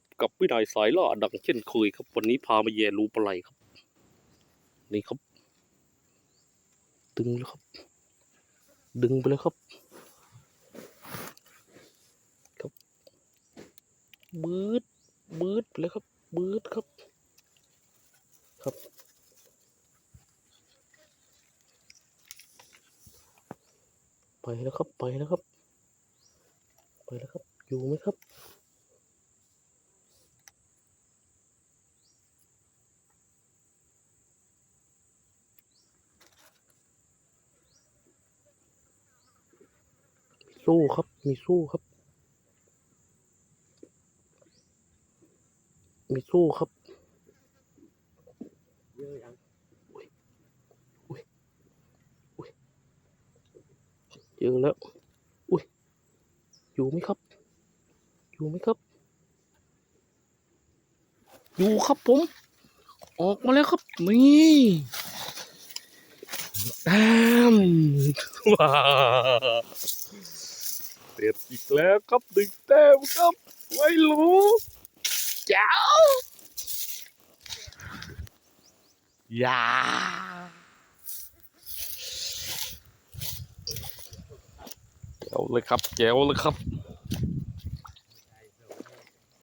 บกับวินัยสายล่าดังเช่นเคยครับ วันนี้พามาแย่รูปลาไหลครับ นี่ครับ ดึงแล้วครับ ดึงไปเลยครับ ครับบืดบืดไปเลยครับบืดครับ ครับ ไปแล้วครับไปแล้วครับ ไปแล้วครับ อยู่ไหมครับ สู้ครับ มีสู้ครับ มีสู้ครับเจอแล้ว อุ้ย อยู่ไหมครับ อยู่ไหมครับ อยู่ครับผม ออกมาแล้วครับ นี่แต้มว้า เสร็จอีกแล้วครับหนึ่งแต้มครับไม่รู้เจ้าอย่าแจ๋วเลยครับแจ๋วเลยครับ